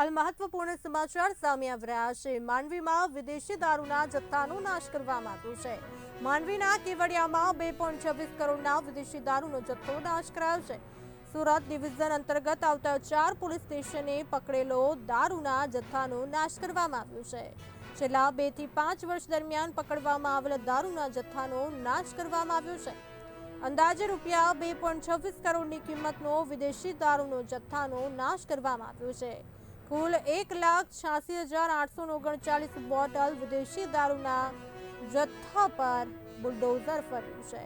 હાલ મહત્વપૂર્ણ સમાચાર સામે આવી રહ્યા છે. માંડવીમાં વિદેશી દારૂના જથ્થાનો નાશ કરવામાં આવ્યો છે. માંડવીના કેવડિયામાં બે પોઈન્ટ છવ્વીસ કરોડના વિદેશી દારૂનો જથ્થો નાશ કરાયો છે. સુરત ડિવિઝન અંતર્ગત આવતા ચાર પોલીસ સ્ટેશને પકડેલો દારૂના જથ્થાનો નાશ કરવામાં આવ્યો છે. છેલ્લા બેથી પાંચ વર્ષ દરમિયાન પકડવામાં આવેલા દારૂના જથ્થાનો નાશ કરવામાં આવ્યો છે. અંદાજે રૂપિયા બે પોઈન્ટ છવ્વીસ કરોડની કિંમતનો વિદેશી દારૂનો જથ્થાનો નાશ કરવામાં આવ્યો છે. કુલ એક લાખ છ્યાસી હજાર આઠસો ઓગણચાલીસ બોટલ વિદેશી દારૂના જથ્થા પર બુલડોઝર ફર્યું છે.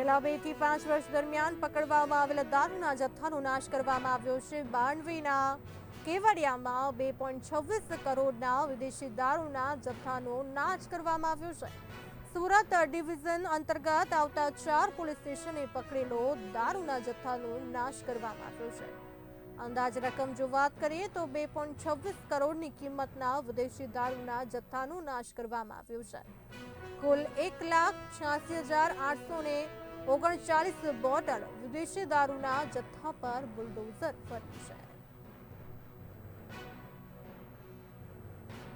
છેલ્લા બેથી પાંચ વર્ષ દરમિયાન પકડવામાં આવેલા દારૂના જથ્થાનો નાશ કરવામાં આવ્યો છે. બાણવીના કેવડિયામાં બે પોઈન્ટ છવ્વીસ કરોડના વિદેશી દારૂના જથ્થાનો નાશ કરવામાં આવ્યો છે. સુરત ડિવિઝન અંતર્ગત આવતા ચાર પોલીસ સ્ટેશને પકડેલો દારૂના જથ્થાનો નાશ કરવામાં આવ્યો છે. અંદાજ રકમ જો વાત કરીએ તો બે પોઈન્ટ છવ્વીસ કરોડની કિંમતના વિદેશી દારૂના જથ્થાનો નાશ કરવામાં આવ્યો છે. કુલ એક લાખ છ્યાસી હજાર આઠસો ને ઓગણચાલીસ બોટલ વિદેશી દારૂના જથ્થા પર બુલડોઝર ફર્યું છે.